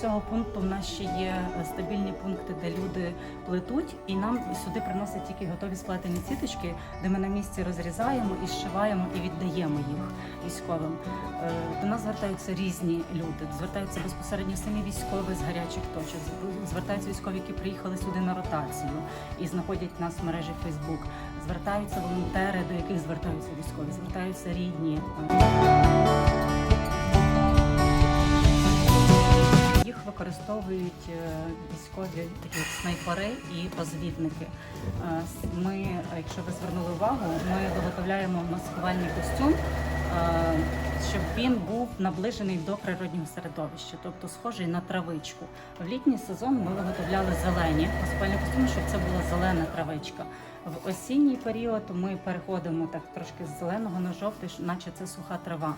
цього пункту в нас ще є стабільні пункти, де люди плетуть, і нам сюди приносять тільки готові сплетені сіточки, де ми на місці розрізаємо і зшиваємо і віддаємо їх військовим. Е, До нас звертаються різні люди. Звертаються безпосередньо самі військові з гарячих точок. Звертаються військові, які приїхали сюди на ротацію і знаходять нас в мережі Фейсбук. Звертаються волонтери, до яких звертаються військові, звертаються рідні. Використовують е, військові такі снайпери і розвідники. Е, Ми, якщо ви звернули увагу, ми виготовляємо маскувальний костюм, е, щоб він був наближений до природнього середовища, тобто схожий на травичку. В літній сезон ми виготовляли зелені маскувальні костюми, щоб це була зелена травичка. В осінній період ми переходимо так трошки з зеленого на жовтий, наче це суха трава.